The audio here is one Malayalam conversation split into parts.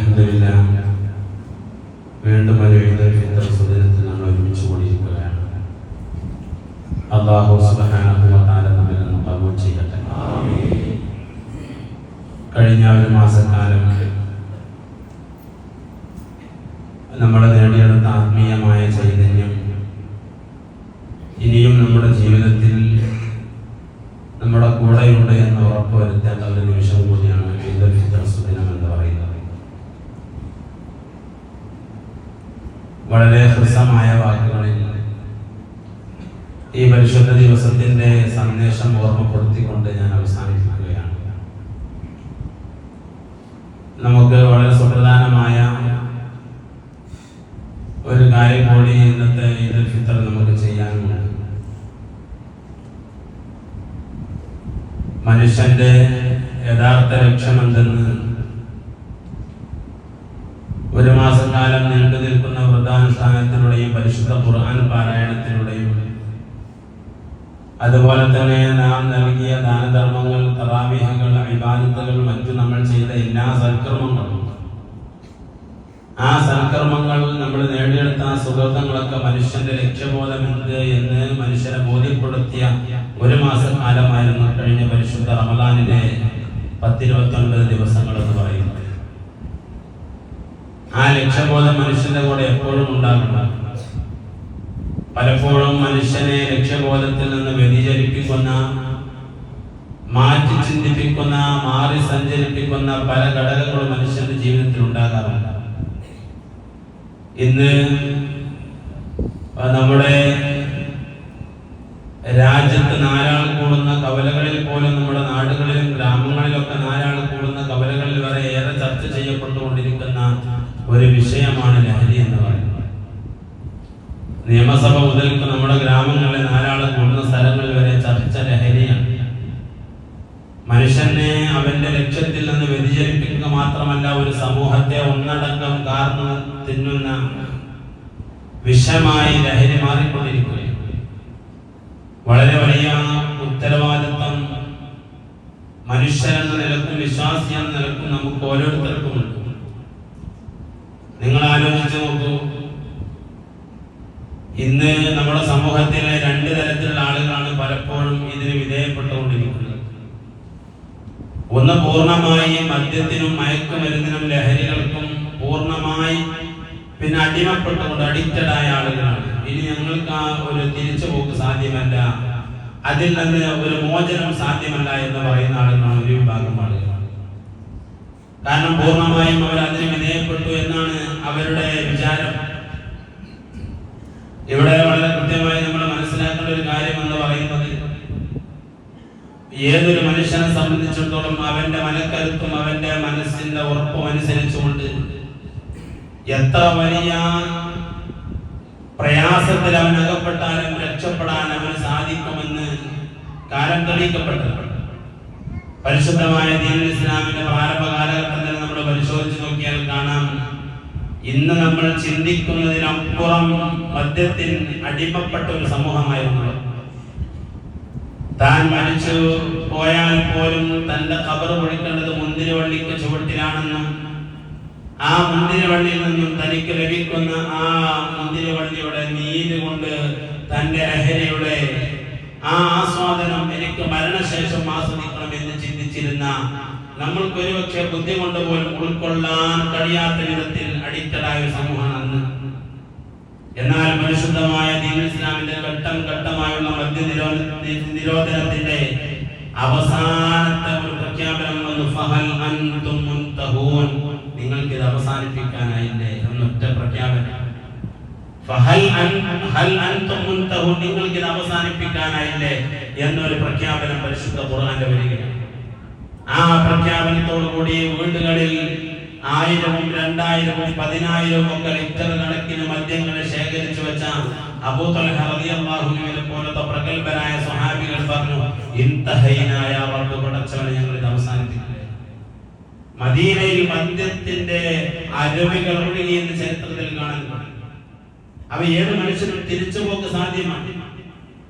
അൽഹംദുലില്ല വീണ്ടും ഒരു ഫിത്ർ സുദിനത്തിൽ നമ്മൾ ഒരുമിച്ച് കൂടിയിരിക്കുകയാണ്. അള്ളാഹു തആല നമ്മിൽ നിന്ന് ചെയ്യട്ടെ. കഴിഞ്ഞ ഒരു മാസക്കാലം നമ്മൾ നേടിയെടുത്ത ആത്മീയമായ ചൈതന്യം ഇനിയും നമ്മുടെ ജീവിതത്തിൽ നമ്മുടെ കൂടെയുണ്ട് എന്ന് ഉറപ്പുവരുത്തേണ്ട ഒരു നിമിഷം കൂടിയാണ് ഈദുൽ ഫിത്ർ സുദിനം എന്ന് പറയുന്നത് വളരെ ഹൃസമായ വാക്കുകളിൽ ഈ പരിശുദ്ധ ദിവസത്തിന്റെ സന്ദേശം ഓർമ്മപ്പെടുത്തിക്കൊണ്ട് ഞാൻ അവസാനിപ്പിക്കുകയാണ്. നമുക്ക് വളരെ സുപ്രധാനമായ ഒരു കാര്യം കൂടി ഇന്നത്തെ ഈദുൽ ഫിത്തർ നമുക്ക് ചെയ്യാനുണ്ട്. മനുഷ്യന്റെ യഥാർത്ഥ ലക്ഷ്യം എന്തെന്ന് ഒരു മാസക്കാലം നീണ്ടു നിൽക്കുന്ന വ്രതാനുഷ്ഠാനത്തിലൂടെയും പരിശുദ്ധ ഖുർആൻ പാരായണത്തിലൂടെയും അതുപോലെ തന്നെ നാം നൽകിയ ദാനധർമ്മങ്ങൾ തറാവിഹകൾ അഭിബാധത്തുകൾ മറ്റു നമ്മൾ ചെയ്ത എല്ലാ സൽക്കർമ്മങ്ങളും. ആ സൽക്കർമ്മങ്ങൾ നമ്മൾ നേടിയെടുത്ത സുഹൃത്തങ്ങളൊക്കെ മനുഷ്യന്റെ ലക്ഷ്യബോധം എന്ത് എന്ന് മനുഷ്യരെ ബോധ്യപ്പെടുത്തിയ ഒരു മാസക്കാലമായിരുന്നു കഴിഞ്ഞ പരിശുദ്ധ റമദാനിലെ പത്തിരുപത്തൊൻപത് ദിവസങ്ങൾ എന്ന് പറയുന്നത്. ആ ലക്ഷ്യബോധം മനുഷ്യന്റെ കൂടെ എപ്പോഴും ഉണ്ടാകും പലപ്പോഴും മനുഷ്യനെ ലക്ഷ്യബോധത്തിൽ നിന്ന് വ്യതിചരിപ്പിക്കുന്ന മാറ്റി ചിന്തിപ്പിക്കുന്ന മാറി സഞ്ചരിപ്പിക്കുന്ന പല ഘടകങ്ങളും മനുഷ്യന്റെ ജീവിതത്തിൽ ഉണ്ടാകാറുണ്ട്. ഇന്ന് നമ്മുടെ രാജ്യത്ത് നാലാൾ കൂടുന്ന കവലകളിൽ പോലും നമ്മുടെ നാടുകളിലും ഗ്രാമങ്ങളിലൊക്കെ നാലാൾ കൂടുന്ന കവലകളിൽ വരെ ഏറെ ചർച്ച ചെയ്യപ്പെട്ടുകൊണ്ടിരിക്കുന്ന ഒരു വിഷയമാണ് ലഹരി എന്ന് പറയുന്നത് നിയമസഭ മുതൽക്ക് നമ്മുടെ ഗ്രാമങ്ങളിലെ ധാരാളം കൂടുന്ന സ്ഥലങ്ങളിൽ വരെ ചർച്ച ലഹരിയാണ്. മനുഷ്യനെ അവന്റെ ലക്ഷ്യത്തിൽ നിന്ന് വ്യതിചലിപ്പിക്കുക മാത്രമല്ല ഒരു സമൂഹത്തെ ഒന്നടങ്കം കാർന്ന് തിന്നുന്ന വിഷമായി ലഹരി മാറിക്കൊണ്ടിരിക്കുകയാണ്. വളരെ വലിയ ഉത്തരവാദിത്വം മനുഷ്യരെന്ന നിലക്കും വിശ്വാസി എന്ന നിലക്കും നമുക്ക് ഓരോരുത്തർക്കുമുണ്ട്. നിങ്ങൾ ആലോചിച്ച് നോക്കൂ നമ്മുടെ സമൂഹത്തിലെ രണ്ട് തരത്തിലുള്ള ആളുകളാണ് പലപ്പോഴും ഇതിന് വിധേയപ്പെട്ടുകൊണ്ടിരിക്കുന്നത്. ഒന്ന് പൂർണമായി മദ്യത്തിനും മയക്കുമരുന്നിനും ലഹരികൾക്കും പൂർണമായി പിന്നെ അടിമപ്പെട്ടുകൊണ്ട് അഡിക്റ്റഡ് ആയ ആളുകളാണ്. ഇനി ഞങ്ങൾക്ക് ആ ഒരു തിരിച്ചു പോക്ക് സാധ്യമല്ല. അതിൽ നിന്ന് ഒരു മോചനം സാധ്യമല്ല എന്ന് പറയുന്ന ആളുകളാണ് ഒരു വിഭാഗം ആളുകൾ. കാരണം പൂർണമായും അവർ അതിന് വിധേയപ്പെട്ടു എന്നാണ് അവരുടെ വിചാരം. ഇവിടെ വളരെ കൃത്യമായി നമ്മൾ മനസ്സിലാക്കേണ്ട ഒരു കാര്യം എന്ന് പറയുന്നത് ഏതൊരു മനുഷ്യനെ സംബന്ധിച്ചിടത്തോളം അവന്റെ മനക്കരുത്തും അവന്റെ മനസ്സിന്റെ ഉറപ്പും അനുസരിച്ചുകൊണ്ട് എത്ര വലിയ പ്രയാസത്തിൽ അവൻ അകപ്പെട്ടാലും രക്ഷപ്പെടാൻ അവന് സാധിക്കുമെന്ന് കാലം തെളിയിക്കപ്പെട്ടു. പരിശുദ്ധമായ ദീനൽ ഇസ്ലാമിന്റെ പ്രാരംഭ കാലഘട്ടത്തിൽ നമ്മൾ പരിശോധിച്ച് നോക്കിയാൽ കാണാം. ഇന്ന് നമ്മൾ ചിന്തിക്കുന്നതിനപ്പുറം മദ്യത്തിൽ അടിമപ്പെട്ട ഒരു സമൂഹമായിരുന്നു. താൻ മരിച്ചു. പോയാൽ പോലും തന്റെ കബർ ഒഴിക്കേണ്ടത് മുന്തിരി വള്ളിക്ക് ചുവട്ടിലാണെന്നും ആ മുന്തിരി വള്ളിയിൽ നിന്നും തനിക്ക് ലഭിക്കുന്ന ആ മുന്തിരി വള്ളിയുടെ നീര് കൊണ്ട് തന്റെ ലഹരിയുടെ ആ ആസ്വാദനം എനിക്ക് മരണശേഷം ആസ്വദിക്കണം എന്ന് ചിന്തിച്ചിരുന്ന നമ്മൾക്ക് ഒരുപക്ഷെ ബുദ്ധി കൊണ്ട് പോലും ഉൾക്കൊള്ളാൻ കഴിയാത്ത വിധത്തിൽ ഒരു സമൂഹമാണ് എന്നാൽ പരിശുദ്ധമായ ദീൻ ഇസ്ലാമിന്റെ ഘട്ടം ഘട്ടമായുള്ള മദ്യ നിരോധനത്തിന്റെ അവസാനത്തെ ഒരു പ്രഖ്യാപനം വന്നു. അൻതും മുൻതഹൂൻ. നിങ്ങൾക്ക് ഇത് അവസാനിപ്പിക്കാനായില്ലേ എന്നൊറ്റ പ്രഖ്യാപനം. ഫഹൽ അൻ ഹൽ അൻതും മുൻതഹൂൻ. നിങ്ങൾക്ക് ഇത് അവസാനിപ്പിക്കാനായില്ലേ എന്നൊരു പ്രഖ്യാപനം പരിശുദ്ധ ഖുർആന്റെ വരികയാണ്. ആ പ്രഖ്യാപനത്തോടു കൂടി വീടുകളിൽ ആയിരവും രണ്ടായിരവും പതിനായിരവും ഒക്കെ ലിറ്റർ കണക്കിന് മദ്യങ്ങളെ ശേഖരിച്ചു വെച്ച അബൂ തൽഹ റളിയല്ലാഹുവിനെ പോലത്തെ പ്രഗത്ഭരായ സ്വഹാബികൾ പറഞ്ഞു ഇൻതഹൈനായ റബ്ബ് പടച്ചവനെ ഞങ്ങൾ ഇത് അവസാനിപ്പിക്കുക മദീനയിൽ മദ്യത്തിന്റെ അരുവികൾ ഒഴുകി ചരിത്രത്തിൽ കാണാൻ. അവ ഏത് മനുഷ്യനും തിരിച്ചുപോക്ക് സാധ്യമാണ്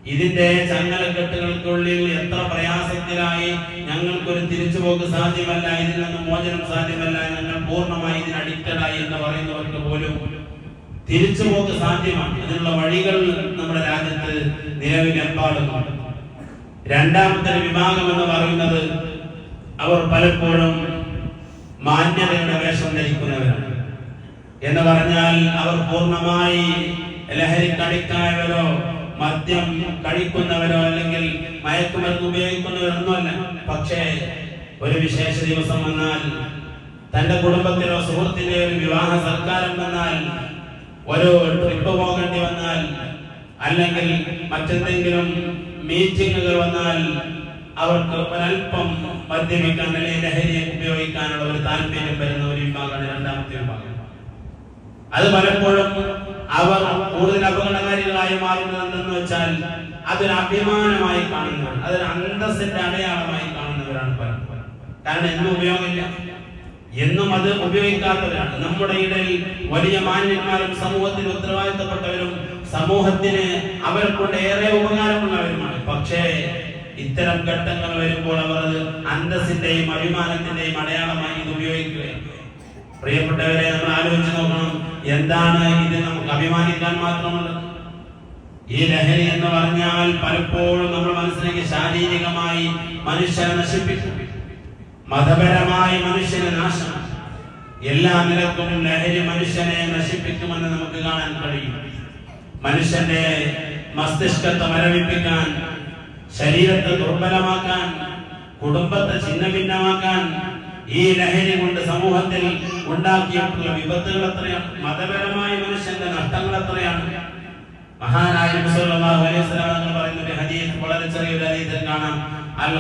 ഇതിന്റെ ചങ്ങലക്കെട്ടുകൾക്കുള്ളിൽ എത്ര പ്രയാസത്തിലായി ഞങ്ങൾക്കൊരു തിരിച്ചുപോക്ക് സാധ്യമല്ല ഇതിൽ നിന്ന് മോചനം സാധ്യമല്ല ഞങ്ങൾ പൂർണമായി ഇതിന് അഡിക്റ്റഡായി എന്ന് പറയുന്നവർക്ക് പോലും തിരിച്ചുപോക്ക് സാധ്യമാണ്. അതിനുള്ള വഴികൾ നമ്മുടെ രാജ്യത്ത് നിലവിലെമ്പാടുമാണ് രണ്ടാമത്തെ വിഭാഗം എന്ന് പറയുന്നത് അവർ പലപ്പോഴും മാന്യതയുടെ വേഷം ധരിക്കുന്നവരാണ്. എന്ന് പറഞ്ഞാൽ അവർ പൂർണമായി ലഹരി കടിക്കായവരോ മദ്യം കഴിക്കുന്നവരോ അല്ലെങ്കിൽ മയക്കുമരുന്ന് ഉപയോഗിക്കുന്നവരൊന്നുമല്ല. പക്ഷേ ഒരു വിശേഷ ദിവസം വന്നാൽ തന്റെ കുടുംബത്തിലോ സുഹൃത്തിന്റെ ഒരു വിവാഹ സൽക്കാരം വന്നാൽ ഒരു ട്രിപ്പ് പോകേണ്ടി വന്നാൽ അല്ലെങ്കിൽ മറ്റെന്തെങ്കിലും മീറ്റിങ്ങുകൾ വന്നാൽ അവർക്ക് ഒരല്പം മദ്യപിക്കാൻ അല്ലെങ്കിൽ ലഹരി ഉപയോഗിക്കാനുള്ള ഒരു താല്പര്യം വരുന്ന ഒരു വിഭാഗമാണ് രണ്ടാമത്തെ വിഭാഗം. അത് പലപ്പോഴും അവർ കൂടുതൽ അപകടകാരികളായി മാറുന്നത് എന്തെന്ന് വെച്ചാൽ അതൊരു അഭിമാനമായി കാണുന്നവർ അതൊരു അന്തസ്സിന്റെ അടയാളമായി കാണുന്നവരാണ് പലപ്പോഴും കാരണം എന്നും ഉപയോഗമില്ല. എന്നും അത് ഉപയോഗിക്കാത്തവരാണ്. നമ്മുടെ ഇടയിൽ വലിയ മാന്യന്മാരും സമൂഹത്തിന് ഉത്തരവാദിത്തപ്പെട്ടവരും സമൂഹത്തിന് അവർ കൊണ്ട് ഏറെ ഉപകാരമുള്ളവരുമാണ്. പക്ഷേ ഇത്തരം ഘട്ടങ്ങൾ വരുമ്പോൾ അവർ അത് അന്തസ്സിന്റെയും അഭിമാനത്തിന്റെയും അടയാളമായി ഇത് ഉപയോഗിക്കുകയാണ്. പ്രിയപ്പെട്ടവരെ നമ്മൾ ആലോചിച്ച് നോക്കണം. എന്താണ് ഇത് നമുക്ക് അഭിമാനിക്കാൻ മാത്രമുള്ളത്? ഈ ലഹരി എന്ന് പറഞ്ഞാൽ പലപ്പോഴും നമ്മൾ മനസ്സിലേക്ക് ശാരീരികമായി മനുഷ്യനെ നശിപ്പിക്കും. മതപരമായി മനുഷ്യനെ നാശം. എല്ലാ നിലക്കും ലഹരി മനുഷ്യനെ നശിപ്പിക്കുമെന്ന് നമുക്ക് കാണാൻ കഴിയും. മനുഷ്യന്റെ മസ്തിഷ്കത്തെ മരവിപ്പിക്കാൻ ശരീരത്തെ ദുർബലമാക്കാൻ കുടുംബത്തെ ഛിന്നഭിന്നമാക്കാൻ ഈ ലഹരി കൊണ്ട് സമൂഹത്തിൽ ഉണ്ടാക്കിയിട്ടുള്ള വിപത്തുകൾ എത്രയാണ് മതപരമായ മനുഷ്യന്റെ നഷ്ടങ്ങൾ എത്രയാണ് മഹാനായ പറയുന്ന ഹദീസ് വളരെ ചെറിയൊരു ഹദീസിൽ കാണാം. അൽ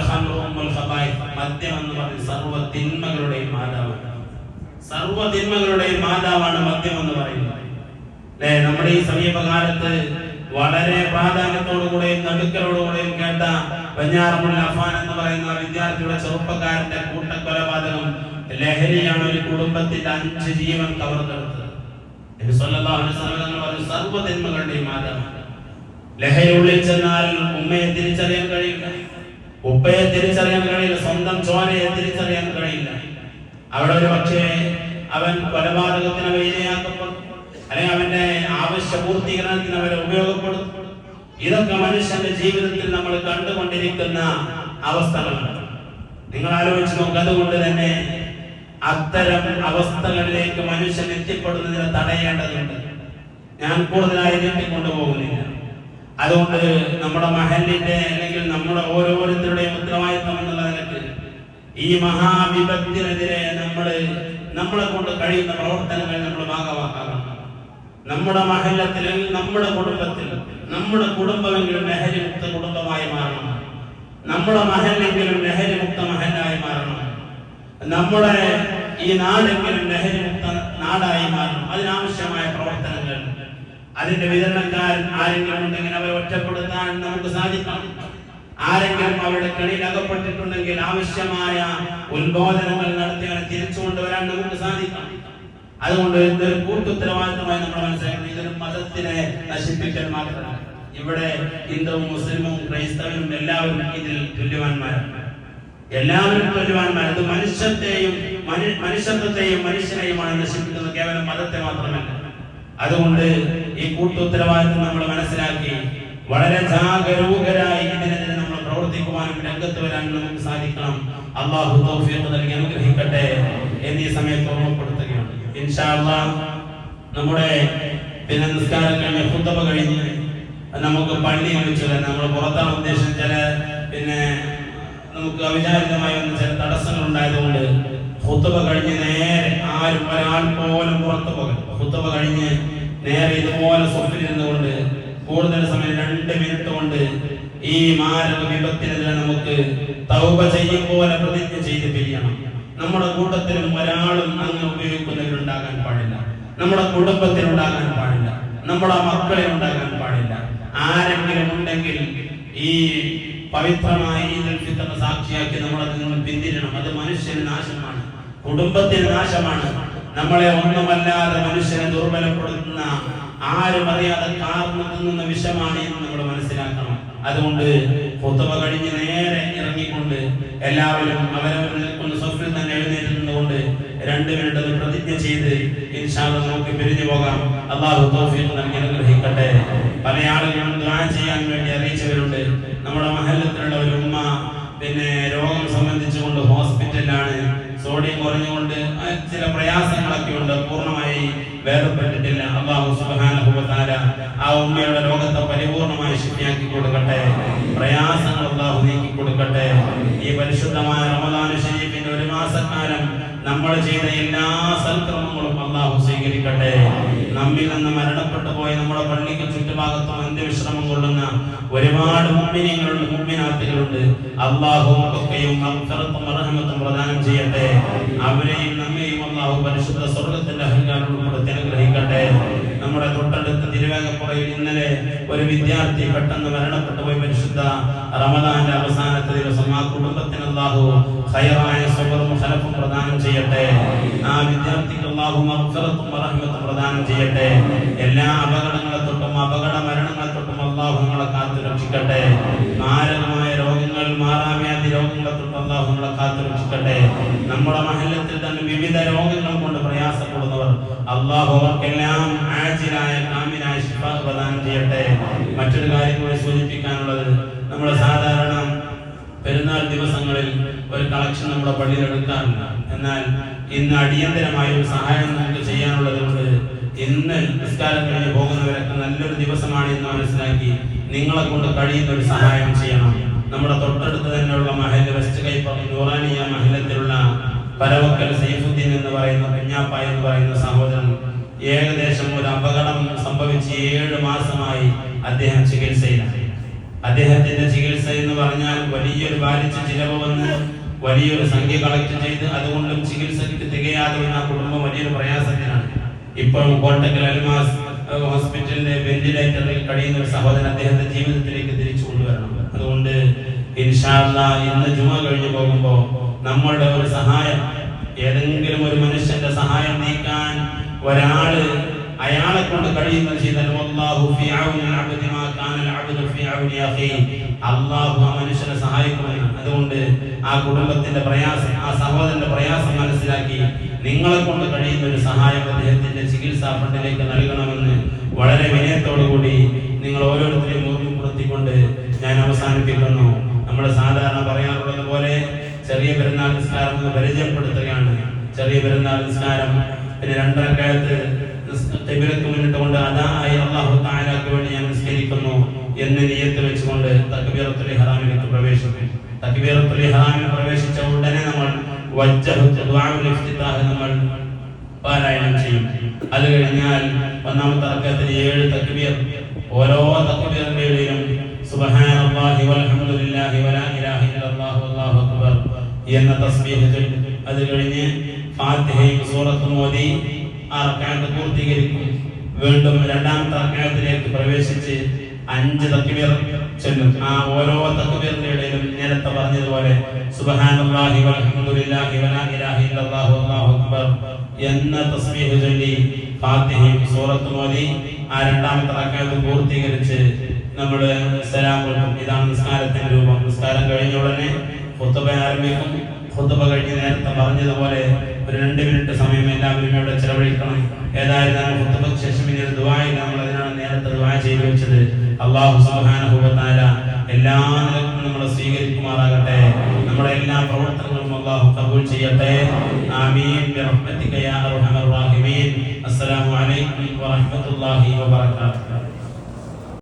എന്ന് സർവ മാതാവാണ്. സർവ മാതാവാണ് മദ്യം എന്ന് പറയുന്നത്. അല്ലേ? നമ്മുടെ ഈ സമീപകാലത്ത് വളരെ പ്രാധാന്യത്തോടുകൂടെയും നടുക്കലോടുകൂടെയും കേട്ട പഞ്ഞാറമുള്ള അഫാൻ എന്ന് പറയുന്ന വിദ്യാർത്ഥിയുടെ ചെറുപ്പക്കാരന്റെ കൂട്ടക്കൊലപാതകം ലഹരിയാണ് ഒരു കുടുംബത്തിന്റെ അഞ്ച് ജീവൻ കവർന്നെടുത്തത്. നബി സല്ലല്ലാഹു അലൈഹി വസല്ലം തങ്ങൾ പറഞ്ഞു സർവ തിന്മകളുടെയും മാതാവാണ് ലഹരി ഉള്ളിൽ ചെന്നാൽ ഉമ്മയെ തിരിച്ചറിയാൻ കഴിയില്ല ഉപ്പയെ തിരിച്ചറിയാൻ കഴിയില്ല സ്വന്തം ചോരയെ തിരിച്ചറിയാൻ കഴിയില്ല. അവിടെ ഒരു പക്ഷേ അവൻ കൊലപാതകത്തിന് അവ ഇരയാക്കപ്പെടും അല്ലെങ്കിൽ അവന്റെ ആവശ്യ പൂർത്തീകരണത്തിന് അവരെ ഉപയോഗപ്പെടും. ഇതൊക്കെ മനുഷ്യന്റെ ജീവിതത്തിൽ നമ്മൾ കണ്ടുകൊണ്ടിരിക്കുന്ന അവസ്ഥകളാണ്. നിങ്ങൾ ആലോചിച്ച് നോക്കുക അതുകൊണ്ട് തന്നെ അത്തരം അവസ്ഥകളിലേക്ക് മനുഷ്യൻ എത്തിപ്പെടുന്നതിനെ തടയേണ്ടതുണ്ട്. ഞാൻ കൂടുതലായി നീട്ടിക്കൊണ്ടു പോകുന്നില്ല. അതുകൊണ്ട് നമ്മുടെ മഹലിന്റെ അല്ലെങ്കിൽ നമ്മുടെ ഓരോരുത്തരുടെയും ഉത്തരവാദിത്വം എന്നുള്ള നിലയ്ക്ക് ഈ മഹാവിപത്തിനെതിരെ നമ്മൾ നമ്മളെ കൊണ്ട് കഴിയുന്ന പ്രവർത്തനങ്ങൾ നമ്മൾ ഭാഗമാക്കാറുണ്ട്. നമ്മുടെ അല്ലെങ്കിൽ നമ്മുടെ കുടുംബത്തിൽ നമ്മുടെ കുടുംബമെങ്കിലും ലഹരി മുക്ത കുടുംബമായി മാറണം. നമ്മുടെ മഹലെങ്കിലും ലഹരി മുക്ത മഹലായി മാറണം. നമ്മുടെ ഈ നാടെങ്കിലും ലഹരിമുക്ത നാടായി മാറും അതിനാവശ്യമായ പ്രവർത്തനങ്ങൾ. അതിന്റെ വിതരണക്കാരൻ ആരെങ്കിലും ഉണ്ടെങ്കിൽ അവരെ ഒറ്റപ്പെടുത്താൻ നമുക്ക് സാധിക്കണം. ആരെങ്കിലും അവരുടെ കളിയിൽ അകപ്പെട്ടിട്ടുണ്ടെങ്കിൽ ആവശ്യമായ ഉത്ബോധനങ്ങൾ നടത്തി അവരെ തിരിച്ചു കൊണ്ടുവരാൻ നമുക്ക് സാധിക്കണം. അതുകൊണ്ട് ഇതൊരു കൂട്ടുത്തരവാദിത്തമായി നമ്മൾ മനസ്സിലാക്കുന്നത് ഇതൊരു മതത്തിനെ നശിപ്പിക്കൽ മാത്രമല്ല. ഇവിടെ ഹിന്ദുവും മുസ്ലിമും ക്രൈസ്തവനും എല്ലാവരും ഇതിൽ തുല്യവാന്മാരാണ്. എല്ലാവരും തുല്യവാന്മാർ ഇത് മനുഷ്യത്തെയും മനു- മനുഷ്യത്വത്തെയും മനുഷ്യനെയുമാണ് നശിപ്പിക്കുന്നത് കേവലം മതത്തെ മാത്രമല്ല. അതുകൊണ്ട് ഈ കൂട്ടുത്തരവാദിത്വം നമ്മൾ മനസ്സിലാക്കി വളരെ ജാഗരൂകരായി ഇതിനെതിരെ നമ്മൾ പ്രവർത്തിക്കുവാനും രംഗത്ത് വരാനും നമുക്ക് സാധിക്കണം. അള്ളാഹു തൗഫീഖ് നൽകി അനുഗ്രഹിക്കട്ടെ എന്നീ സമയത്ത് ഓർമ്മപ്പെടുത്തുകയാണ്. ഇൻഷാ നമ്മുടെ പിന്നെ നിസ്കാരം കഴിഞ്ഞ് കുത്തബ കഴിഞ്ഞ് നമുക്ക് പള്ളിയിൽ വെച്ച് നമ്മൾ പുറത്താണ് ഉദ്ദേശം ചില പിന്നെ നമുക്ക് അവിചാരിതമായി വന്ന ചില തടസ്സങ്ങൾ ഉണ്ടായതുകൊണ്ട് ഹുത്തബ കഴിഞ്ഞ് നേരെ ആരും ഒരാൾ പോലും പുറത്തു പോകണം ഹുത്തബ കഴിഞ്ഞ് നേരെ ഇതുപോലെ സ്വപ്നിരുന്നുകൊണ്ട് കൂടുതൽ സമയം രണ്ട് മിനിറ്റ് കൊണ്ട് ഈ മാരക വിപത്തിനെതിരെ നമുക്ക് തൗപ ചെയ്യും പോലെ പ്രതിജ്ഞ ചെയ്ത് പിരിയണം. നമ്മുടെ കൂട്ടത്തിലും ഒരാളും അങ്ങനെ ഉപയോഗിക്കുന്നവരുണ്ടാകാൻ പാടില്ല. നമ്മുടെ കുടുംബത്തിൽ ഉണ്ടാകാൻ പാടില്ല. നമ്മുടെ മക്കളെ ഉണ്ടാകാൻ പാടില്ല. ആരെങ്കിലും ഉണ്ടെങ്കിൽ ഈ പവിത്രമായ ഈദുൽ സാക്ഷിയാക്കി നമ്മൾ അതിൽ നിന്ന് പിന്തിരണം അത് മനുഷ്യന് നാശമാണ്. കുടുംബത്തിന് നാശമാണ്. നമ്മളെ ഒന്നുമല്ലാതെ മനുഷ്യനെ ദുർബലപ്പെടുത്തുന്ന ആരും അറിയാതെ കാർന്നു തിന്നുന്ന വിഷമാണ് എന്ന് നമ്മൾ മനസ്സിലാക്കണം. അതുകൊണ്ട് കുത്തുബ കഴിഞ്ഞ് നേരെ ഇറങ്ങിക്കൊണ്ട് എല്ലാവരും അവരവർ നിൽക്കുന്ന സ്വപ്നം തന്നെ എഴുന്നേറ്റുന്നതുകൊണ്ട് രണ്ട് മിനിറ്റ് അത് പ്രതിജ്ഞ ചെയ്ത് ഇൻഷാദ് നമുക്ക് പിരിഞ്ഞു പോകാം. അള്ളാഹു തൗഫീഖ് നൽകി അനുഗ്രഹിക്കട്ടെ. പല ആളുകളും ദുആ ചെയ്യാൻ വേണ്ടി അറിയിച്ചവരുണ്ട്. സ്വീകരിക്കട്ടെ നമ്മിൽ നിന്ന് മരണപ്പെട്ടു പോയി നമ്മുടെ പള്ളിക്ക് ചുറ്റുഭാഗത്തും അന്ത്യവിശ്രമം കൊള്ളുന്ന ഒരുപാട് മുമ്മിനികളുണ്ട് മുമ്മിനാത്തുകളുണ്ട് അള്ളാഹു പ്രദാനം ചെയ്യട്ടെ. അവരെയും നമ്മെയും അള്ളാഹു പരിശുദ്ധ സ്വർഗത്തിന്റെ അഹങ്കാരം ഉൾപ്പെടുത്തി അനുഗ്രഹിക്കട്ടെ. നമ്മുടെ തൊട്ടടുത്ത തിരുവേഗപ്പുറയിൽ ഇന്നലെ ഒരു വിദ്യാർത്ഥി പെട്ടെന്ന് മരണപ്പെട്ടു പോയി പരിശുദ്ധ. റമദാന്റെ അവസാനത്തെ ദിവസം ആ കുടുംബത്തിന് അള്ളാഹു സബറും ഖലഫും പ്രദാനം ചെയ്യട്ടെ. ആ വിദ്യാർത്ഥിക്ക് അള്ളാഹു മഗ്ഫിറത്തും റഹ്മത്തും പ്രദാനം ചെയ്യട്ടെ. എല്ലാ അപകടങ്ങളെ തൊട്ടും അപകട മരണങ്ങളെ തൊട്ടും അള്ളാഹു നമ്മളെ കാത്തു രക്ഷിക്കട്ടെ. മാരകമായ രോഗങ്ങൾ മാറാവ്യാധി രോഗങ്ങളെ തൊട്ടും അള്ളാഹു നമ്മളെ കാത്തു രക്ഷിക്കട്ടെ. നമ്മുടെ മഹലത്തിൽ തന്നെ വിവിധ രോഗങ്ങൾ കൊണ്ട് പ്രയാസപ്പെടുന്നവർ അള്ളാഹു അവർക്കെല്ലാം ആജിലായ കാമിനായ ശിഫ പ്രദാനം ചെയ്യട്ടെ. മറ്റൊരു കാര്യം കൂടി സൂചിപ്പിക്കാനുള്ളത് നമ്മുടെ സാധാരണ പെരുന്നാൾ ദിവസങ്ങളിൽ ഒരു കളക്ഷൻ നമ്മുടെ പള്ളിയിൽ എടുക്കാറില്ല എന്നാൽ ഇന്ന് അടിയന്തരമായ ഒരു സഹായം നമുക്ക് ചെയ്യാനുള്ളത് കൊണ്ട് ഇന്ന് നിസ്കാരം കഴിഞ്ഞ് പോകുന്നവരൊക്കെ നല്ലൊരു ദിവസമാണ് എന്ന് മനസ്സിലാക്കി നിങ്ങളെ കൊണ്ട് കഴിയുന്ന ഒരു സഹായം ചെയ്യണം. നമ്മുടെ തൊട്ടടുത്ത് തന്നെയുള്ള മഹൽ വെസ്റ്റ് കൈപ്പറം നൂറാനിയ മഹലത്തിലുള്ള പരവക്കൽ സൈഫുദ്ദീൻ എന്ന് പറയുന്ന കുഞ്ഞാപ്പ എന്ന് പറയുന്ന സഹോദരൻ ഏകദേശം ഒരു അപകടം സംഭവിച്ച് ഏഴ് മാസമായി അദ്ദേഹം ചികിത്സയിലാണ്. അദ്ദേഹത്തിന്റെ ചികിത്സ എന്ന് പറഞ്ഞാൽ വലിയൊരു ബാധിച്ച ചിലവ് വന്ന് വലിയൊരു സംഖ്യ കളക്ട് ചെയ്ത് അതുകൊണ്ടും ചികിത്സയ്ക്ക് തികയാതെ ആ കുടുംബം വലിയൊരു പ്രയാസത്തിലാണ് ഇപ്പോൾ കോട്ടക്കൽ അൽമാസ് ഏഹ്, ഹോസ്പിറ്റലിന്റെ വെന്റിലേറ്ററിൽ കഴിയുന്ന ഒരു സഹോദരൻ അദ്ദേഹത്തെ ജീവിതത്തിലേക്ക് തിരിച്ചു കൊണ്ടുവരണം. അതുകൊണ്ട് ഇൻഷാ അല്ലാഹ് ഇന്ന് ജുമ കഴിഞ്ഞു പോകുമ്പോൾ നമ്മളുടെ ഒരു സഹായം ഏതെങ്കിലും ഒരു മനുഷ്യന്റെ സഹായം നീക്കാൻ ഒരാൾ അയാളെ കൊണ്ട് കഴിയുന്ന ചെയ്താലും അല്ലാഹു ആ മനുഷ്യനെ സഹായിക്കുമെന്ന് അതുകൊണ്ട് ആ കുടുംബത്തിന്റെ പ്രയാസം ആ സഹോദരന്റെ പ്രയാസം മനസ്സിലാക്കി നിങ്ങളെ കൊണ്ട് കഴിയുന്ന ഒരു സഹായം അദ്ദേഹത്തിന്റെ ചികിത്സാ ഫണ്ടിലേക്ക് നൽകണമെന്ന് വളരെ വിനയത്തോടു കൂടി നിങ്ങൾ ഓരോരുത്തരെയും ഓർമ്മപ്പെടുത്തിക്കൊണ്ട് ഞാൻ അവസാനിപ്പിക്കുന്നു. നമ്മൾ സാധാരണ പറയാറുള്ളത് പോലെ ചെറിയ പെരുന്നാൾ നിസ്കാരം എന്ന് പരിചയപ്പെടുത്തുകയാണ്. ചെറിയ പെരുന്നാൾ നിസ്കാരം പിന്നെ രണ്ടരക്കാലത്ത് തെബിലക്ക് അതായി അള്ളാഹു താലാക്ക് വേണ്ടി ഞാൻ നിസ്കരിക്കുന്നു എന്ന് നിയത്ത് വെച്ചുകൊണ്ട് തക്ബീറത്തുൽ ഹറാമിലേക്ക് പ്രവേശിക്കും. തക്ബീറത്തുൽ ഹറാമിൽ പ്രവേശിച്ച ഉടനെ നമ്മൾ നമ്മൾ പാരായണം ചെയ്യും. അത് കഴിഞ്ഞാൽ ഒന്നാമത്തെ റക്കത്തിൽ ഏഴ് തക്ബീർ. ഓരോ തക്ബീറിന്റെ ഇടയിലും സുബ്ഹാനല്ലാഹി വൽഹംദുലില്ലാഹി വലാ ഇലാഹ ഇല്ലല്ലാഹു അല്ലാഹു അക്ബർ എന്ന തസ്ബീഹ് അത് കഴിഞ്ഞ് ഫാത്തിഹയും സൂറത്തും ഓതി ആ റക്അത്ത് പൂർത്തീകരിക്കും? വീണ്ടും രണ്ടാമത്തെ റക്അത്തിലേക്ക് പ്രവേശിച്ച് അഞ്ച് തക്ബീർ ചൊല്ലും. ആ ഓരോ തക്ബീറിന്റെ ഇടയിലും നേരത്തെ പറഞ്ഞതുപോലെ സുബ്ഹാനല്ലാഹി വൽഹംദുലില്ലാഹി വലാ ഇലാഹ ഇല്ലല്ലാഹു വല്ലാഹു അക്ബർ എന്ന തസ്ബീഹ് ചൊല്ലി ഫാത്തിഹയും സൂറത്ത് ഓതി ആ രണ്ടാമത്തെ റക്അത്ത് പൂർത്തീകരിച്ച് നമ്മൾ സലാം കൊടുക്കും. ഇതാണ് നിസ്കാരത്തിന്റെ രൂപം. നിസ്കാരം കഴിഞ്ഞ ഉടനെ ഖുത്ബ ആരംഭിക്കും. ഖുത്ബ കഴിഞ്ഞ് നേരത്തെ പറഞ്ഞതുപോലെ ഒരു രണ്ട് മിനിറ്റ് സമയം എല്ലാവരും ഇവിടെ ചെലവഴിക്കണം. ഏതായിരുന്നാലും ഖുത്ബക്ക് ശേഷം ഇനി ഒരു ദുബായി നമ്മൾ അതിനാണ് നേരത്തെ ദുആ ചെയ്തു വെച്ചത്. അള്ളാഹു തആല എല്ലാ നിലക്കും നമ്മളെ സ്വീകരിക്കുമാറാകട്ടെ. നമ്മുടെ എല്ലാ പ്രവർത്തനങ്ങളും അള്ളാഹു കബൂൽ ചെയ്യട്ടെ. ആമീൻ. ബിറഹ്മതിക യാ അർഹമർ റാഹിമീൻ. അസ്സലാമു അലൈക്കും വറഹ്മത്തുള്ളാഹി വബറകാതുഹു.